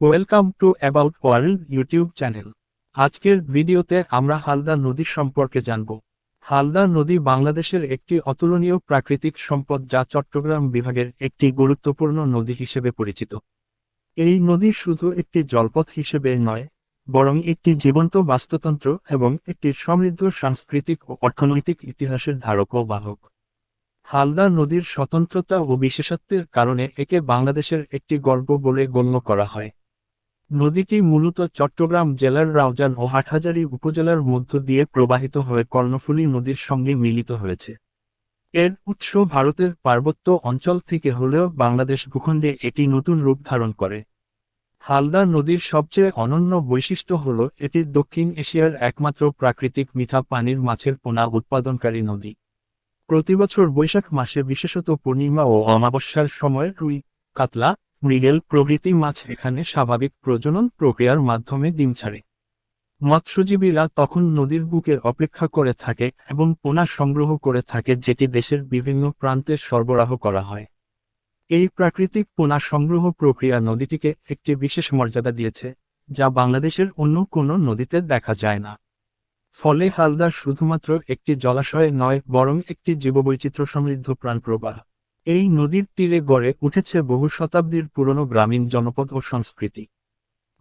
Welcome to about world YouTube channel আজকের ভিডিওতে আমরা হালদা নদী সম্পর্কে জানব। হালদা নদী বাংলাদেশের একটি অতুলনীয় প্রাকৃতিক সম্পদ যা চট্টগ্রাম বিভাগের একটি গুরুত্বপূর্ণ নদী হিসেবে পরিচিত। এই নদী শুধু একটি জলপথ হিসেবে নয়, বরং একটি জীবন্ত বাস্তুতন্ত্র এবং একটি সমৃদ্ধ সাংস্কৃতিক ও অর্থনৈতিক ইতিহাসের ধারক ও বাহক। হালদা নদীর স্বতন্ত্রতা ও বিশেষত্বের কারণে একে বাংলাদেশের একটি গর্ব বলে গণ্য করা হয়। নদীটি মূলত চট্টগ্রাম জেলার রাউজান ও হাটহাজারী উপজেলার মধ্য দিয়ে প্রবাহিত হয়ে কর্ণফুলী নদীর সঙ্গে মিলিত হয়েছে। এর উৎস ভারতের পার্বত্য অঞ্চল থেকে হলেও বাংলাদেশ ভূখণ্ডে এটি নতুন রূপ ধারণ করে। হালদা নদীর সবচেয়ে অনন্য বৈশিষ্ট্য হল এটি দক্ষিণ এশিয়ার একমাত্র প্রাকৃতিক মিঠা পানির মাছের পোনা উৎপাদনকারী নদী। প্রতিবছর বৈশাখ মাসে বিশেষত পূর্ণিমা ও অমাবস্যার সময় রুই, কাতলা মৃগেল প্রভৃতি মাছ এখানে স্বাভাবিক প্রজনন প্রক্রিয়ার মাধ্যমে ডিম ছাড়ে। মৎস্যজীবীরা তখন নদীর বুকে অপেক্ষা করে থাকে এবং পোনা সংগ্রহ করে থাকে যেটি দেশের বিভিন্ন প্রান্তে সরবরাহ করা হয়। এই প্রাকৃতিক পোনা সংগ্রহ প্রক্রিয়া নদীটিকে একটি বিশেষ মর্যাদা দিয়েছে, যা বাংলাদেশের অন্য কোনো নদীতে দেখা যায় না। ফলে হালদা শুধুমাত্র একটি জলাশয় নয়, বরং একটি জীববৈচিত্র্য সমৃদ্ধ প্রাণপ্রবাহ। এই নদীর তীরে গড়ে উঠেছে বহু শতাব্দীর পুরনো গ্রামীণ জনপদ ও সংস্কৃতি।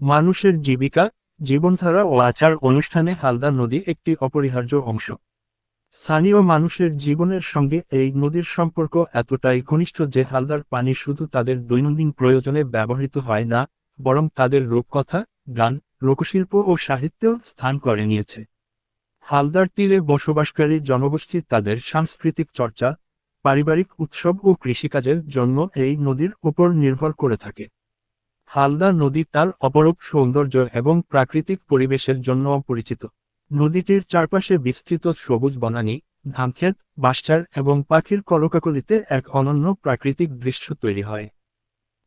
মানুষের জীবিকা, জীবনধারা ও আচার অনুষ্ঠানে হালদা নদী একটি অপরিহার্য অংশ। স্থানীয় মানুষের জীবনের সঙ্গে এই নদীর সম্পর্ক এতটাই ঘনিষ্ঠ যে হালদার পানি শুধু তাদের দৈনন্দিন প্রয়োজনে ব্যবহৃত হয় না, বরং তাদের রূপকথা, গান, লোকশিল্প ও সাহিত্যেও স্থান করে নিয়েছে। হালদার তীরে বসবাসকারী জনগোষ্ঠী তাদের সাংস্কৃতিক চর্চা পারিবারিক উৎসব ও কৃষিকাজের জন্য এই নদীর উপর নির্ভর করে থাকে। হালদা নদী তার অপরূপ সৌন্দর্য এবং প্রাকৃতিক পরিবেশের জন্য পরিচিত। নদীটির চারপাশে বিস্তৃত সবুজ বনানী, ধানক্ষেত বাঁশচার এবং পাখির কলকাকলিতে এক অনন্য প্রাকৃতিক দৃশ্য তৈরি হয়।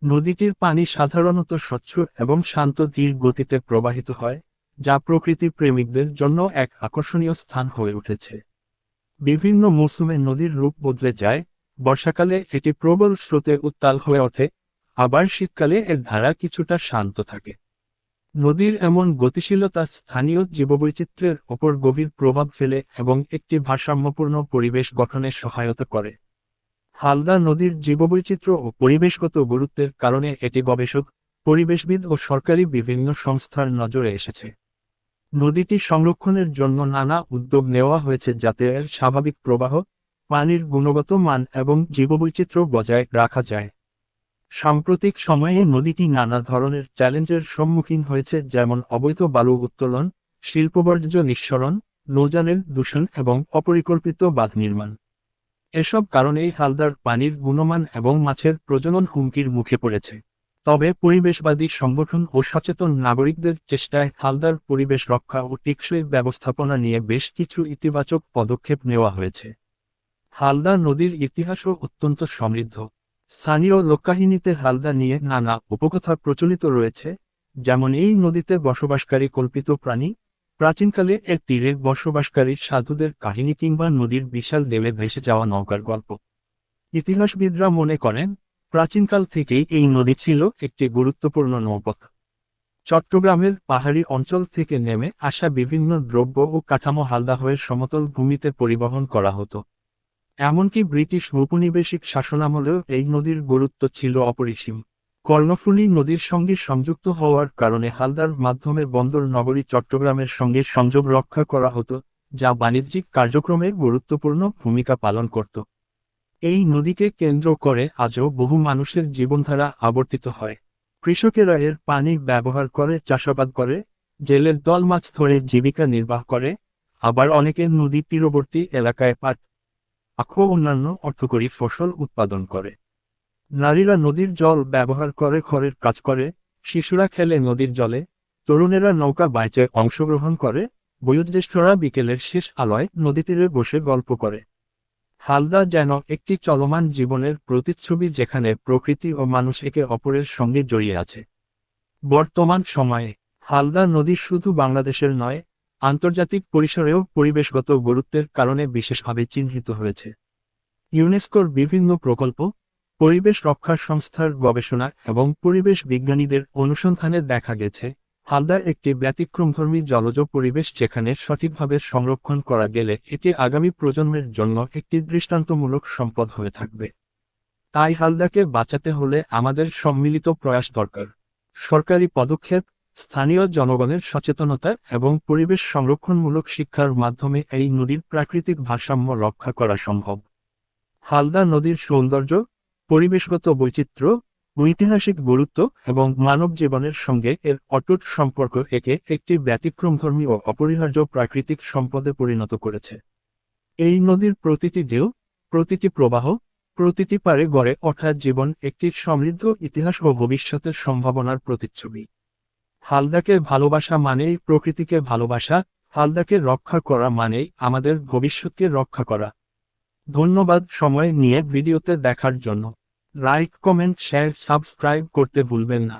নদীটির পানি সাধারণত স্বচ্ছ এবং শান্ত ধীর গতিতে প্রবাহিত হয়, যা প্রকৃতি প্রেমিকদের জন্য এক আকর্ষণীয় স্থান হয়ে উঠেছে। বিভিন্ন মৌসুমে নদীর রূপ বদলে যায়, বর্ষাকালে এটি প্রবল স্রোতে উত্তাল হয়ে ওঠে, আবার শীতকালে এর ধারা কিছুটা শান্ত থাকে। নদীর এমন গতিশীলতা স্থানীয় জীববৈচিত্র্যের ওপর গভীর প্রভাব ফেলে এবং একটি ভারসাম্যপূর্ণ পরিবেশ গঠনে সহায়তা করে। হালদা নদীর জীববৈচিত্র্য ও পরিবেশগত গুরুত্বের কারণে এটি গবেষক, পরিবেশবিদ ও সরকারি বিভিন্ন সংস্থার নজরে এসেছে। নদীটি সংরক্ষণের জন্য নানা উদ্যোগ নেওয়া হয়েছে যাতে এর স্বাভাবিক প্রবাহ, পানির গুণগত মান এবং জীববৈচিত্র্য বজায় রাখা যায়। সাম্প্রতিক সময়ে নদীটি নানা ধরনের চ্যালেঞ্জের সম্মুখীন হয়েছে যেমন অবৈধ বালু উত্তোলন, শিল্পবর্জ্য নিঃসরণ নৌজানের দূষণ এবং অপরিকল্পিত বাঁধ নির্মাণ। এসব কারণেই হালদার পানির গুণমান এবং মাছের প্রজনন হুমকির মুখে পড়েছে। তবে পরিবেশবাদী সংগঠন ও সচেতন নাগরিকদের চেষ্টায় হালদার পরিবেশ রক্ষা ও টেকসই ব্যবস্থাপনা নিয়ে বেশ কিছু ইতিবাচক পদক্ষেপ নেওয়া হয়েছে। হালদা নদীর ইতিহাসও অত্যন্ত সমৃদ্ধ। স্থানীয় লোককাহিনীতে হালদা নিয়ে নানা উপকথা প্রচলিত রয়েছে, যেমন এই নদীতে বসবাসকারী কল্পিত প্রাণী, প্রাচীনকালে এর তীরে বসবাসকারী সাধুদের কাহিনী কিংবা নদীর বিশাল দেবে ভেসে যাওয়া নৌকার গল্প। ইতিহাসবিদরা মনে করেন প্রাচীনকাল থেকেই এই নদী ছিল একটি গুরুত্বপূর্ণ নৌপথ। চট্টগ্রামের পাহাড়ি অঞ্চল থেকে নেমে আসা বিভিন্ন দ্রব্য ও কাঠামো হালদা হয়ে সমতল ভূমিতে পরিবহন করা হতো। এমনকি ব্রিটিশ ঔপনিবেশিক শাসনামলেও এই নদীর গুরুত্ব ছিল অপরিসীম। কর্ণফুলী নদীর সঙ্গে সংযুক্ত হওয়ার কারণে হালদার মাধ্যমে বন্দর নগরী চট্টগ্রামের সঙ্গে সংযোগ রক্ষা করা হতো, যা বাণিজ্যিক কার্যক্রমে গুরুত্বপূর্ণ ভূমিকা পালন করত। এই নদীকে কেন্দ্র করে আজও বহু মানুষের জীবনধারা আবর্তিত হয়। কৃষকেরা এর পানি ব্যবহার করে, চাষাবাদ করে, জেলের দল মাছ ধরে জীবিকা নির্বাহ করে, আবার অনেকে নদী তীরবর্তী এলাকায় পাট আখ অন্যান্য অর্থকরী ফসল উৎপাদন করে। নারীরা নদীর জল ব্যবহার করে, ঘরের কাজ করে, শিশুরা খেলে নদীর জলে, তরুণেরা নৌকা বাইচে অংশগ্রহণ করে, বয়োজ্যেষ্ঠরা বিকেলের শেষ আলোয় নদী তীরে বসে গল্প করে। হালদা যেন একটি চলমান জীবনের প্রতিচ্ছবি যেখানে প্রকৃতি ও মানুষ একে অপরের সঙ্গে জড়িয়ে আছে। বর্তমান সময়ে, হালদা নদী শুধু বাংলাদেশের নয়, আন্তর্জাতিক পরিসরেও পরিবেশগত গুরুত্বের কারণে বিশেষভাবে চিহ্নিত হয়েছে। ইউনেস্কোর বিভিন্ন প্রকল্প, পরিবেশ রক্ষা সংস্থার গবেষণা এবং পরিবেশ বিজ্ঞানীদের অনুসন্ধানে দেখা গেছে হালদা একটি ব্যতিক্রমধর্মী জলজ পরিবেশ যেখানে সঠিকভাবে সংরক্ষণ করা গেলে এটি আগামী প্রজন্মের জন্য একটি দৃষ্টান্তমূলক সম্পদ হয়ে থাকবে। তাই হালদাকে বাঁচাতে হলে আমাদের সম্মিলিত প্রয়াস দরকার। সরকারি পদক্ষেপ, স্থানীয় জনগণের সচেতনতা এবং পরিবেশ সংরক্ষণমূলক শিক্ষার মাধ্যমে এই নদীর প্রাকৃতিক ভারসাম্য রক্ষা করা সম্ভব। হালদা নদীর সৌন্দর্য, পরিবেশগত বৈচিত্র্য ঐতিহাসিক গুরুত্ব এবং মানব জীবনের সঙ্গে এর অটুট সম্পর্ক একে একটি ব্যতিক্রমধর্মী ও অপরিহার্য প্রাকৃতিক সম্পদে পরিণত করেছে। এই নদীর প্রতিটি ঢেউ, প্রতিটি প্রবাহ, প্রতিটি পারে গড়ে ওঠা জীবন একটি সমৃদ্ধ ইতিহাস ও ভবিষ্যতের সম্ভাবনার প্রতিচ্ছবি। হালদাকে ভালোবাসা মানেই প্রকৃতিকে ভালোবাসা, হালদাকে রক্ষা করা মানেই আমাদের ভবিষ্যৎকে রক্ষা করা। ধন্যবাদ সময় নিয়ে ভিডিওতে দেখার জন্য। লাইক কমেন্ট শেয়ার সাবস্ক্রাইব করতে ভুলবেন না।